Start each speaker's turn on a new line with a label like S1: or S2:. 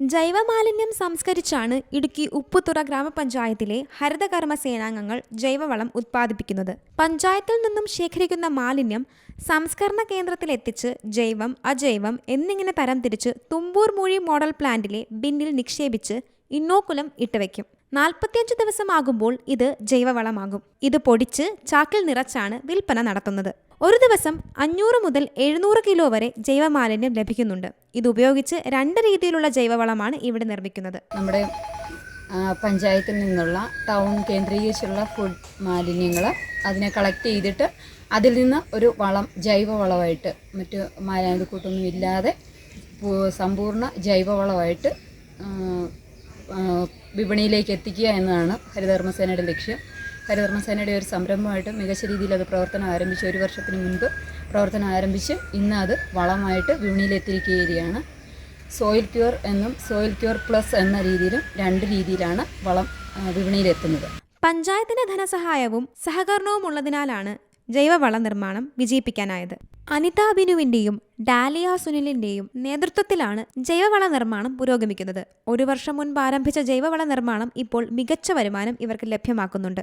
S1: ജൈവമാലിന്യം സംസ്കരിച്ചാണ് ഇടുക്കി ഉപ്പുതുറ ഗ്രാമപഞ്ചായത്തിലെ ഹരിതകർമ്മ സേനാംഗങ്ങൾ ജൈവവളം ഉത്പാദിപ്പിക്കുന്നത്. പഞ്ചായത്തിൽ നിന്നും ശേഖരിക്കുന്ന മാലിന്യം സംസ്കരണ കേന്ദ്രത്തിൽ എത്തിച്ച് ജൈവം അജൈവം എന്നിങ്ങനെ തരംതിരിച്ച് തുമ്പൂർ മൂഴി മോഡൽ പ്ലാന്റിലെ ബിന്നിൽ നിക്ഷേപിച്ച് ഇന്നോക്കുലം ഇട്ടുവെക്കും നാൽപ്പത്തിയഞ്ച് ദിവസമാകുമ്പോൾ ഇത് ജൈവവളമാകും. ഇത് പൊടിച്ച് ചാക്കിൽ നിറച്ചാണ് വിൽപ്പന നടത്തുന്നത്. ഒരു ദിവസം അഞ്ഞൂറ് മുതൽ എഴുന്നൂറ് കിലോ വരെ ജൈവമാലിന്യം ലഭിക്കുന്നുണ്ട്. ഇത് ഉപയോഗിച്ച് രണ്ട് രീതിയിലുള്ള ജൈവവളമാണ് ഇവിടെ നിർമ്മിക്കുന്നത്.
S2: നമ്മുടെ പഞ്ചായത്തിൽ നിന്നുള്ള ടൗൺ കേന്ദ്രീകരിച്ചുള്ള ഫുഡ് മാലിന്യങ്ങൾ അതിനെ കളക്ട് ചെയ്തിട്ട് അതിൽ നിന്ന് ഒരു വളം ജൈവ വളമായിട്ട് മറ്റ് മാലിന്യക്കൂട്ടൊന്നും ഇല്ലാതെ സമ്പൂർണ ജൈവവളമായിട്ട് വിപണിയിലേക്ക് എത്തിക്കുക എന്നതാണ് ഹരിതകർമ്മസേനയുടെ ലക്ഷ്യം. ഹരിതകർമ്മസേനയുടെ ഒരു സംരംഭമായിട്ട് മികച്ച രീതിയിൽ അത് പ്രവർത്തനം ആരംഭിച്ച്. ഒരു വർഷത്തിന് മുൻപ് പ്രവർത്തനം ആരംഭിച്ച് ഇന്ന് അത് വളമായിട്ട് വിപണിയിലെത്തിയിരിക്കുകയാണ് സോയിൽ ക്യൂർ എന്നും സോയിൽ ക്യൂർ പ്ലസ് എന്ന രീതിയിലും രണ്ട് രീതിയിലാണ് വളം വിപണിയിലെത്തുന്നത്
S1: പഞ്ചായത്തിന്റെ ധനസഹായവും സഹകരണവും ഉള്ളതിനാലാണ് ജൈവവള നിർമ്മാണം വിജയിപ്പിക്കാനായത്. അനിത ബിനുവിന്റെയും ഡാലിയ സുനിലിന്റെയും നേതൃത്വത്തിലാണ് ജൈവവള നിർമ്മാണം പുരോഗമിക്കുന്നത്. ഒരു വർഷം മുൻപ് ആരംഭിച്ച ജൈവവള നിർമ്മാണം ഇപ്പോൾ മികച്ച വരുമാനം ഇവർക്ക് ലഭ്യമാക്കുന്നുണ്ട്.